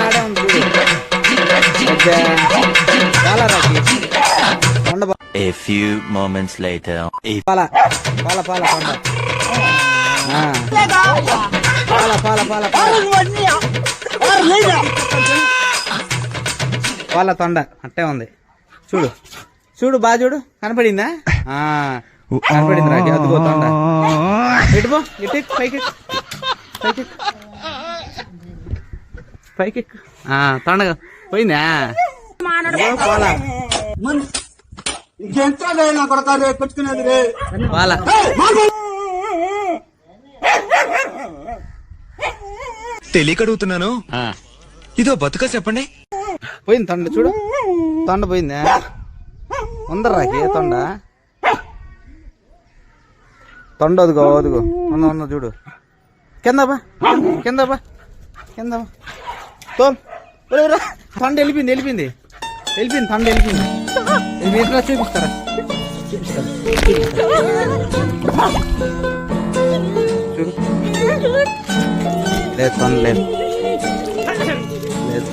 ఆడే ఉంది. చాలా రాకి బా- A few moments later. పాల పాల పాల. పాల పాల పాల పాల పాల తొండ అట్టే ఉంది చూడు చూడు బాగా చూడు కనపడిందా ఆ, కనపడింది రాకి అదిగో తొండ ఇటు పైకి. పైకి. పైకి ఎక్కు. ఆ తొండ పోయిందా ఇదిగో పాల పాల తెలియక అడుగుతున్నాను ఇదో బతుక చెప్పండి పోయింది తొండ చూడు తొండ పోయిందా ఉందరా రాకి తొండ తొండ అదిగో అదిగో ఉన్న ఉన్న చూడు కింద బా కింద బా కింద బా ఒరేయ్, తొండ వెళ్ళిపోయింది వెళ్ళిపోయింది. వెళ్ళిపోయింది తొండ వెళ్ళిపోయింది. ఇట్లా చూపిస్తారా చూపిస్తారా? చూడు. లేదు తొండ లేదు లేదు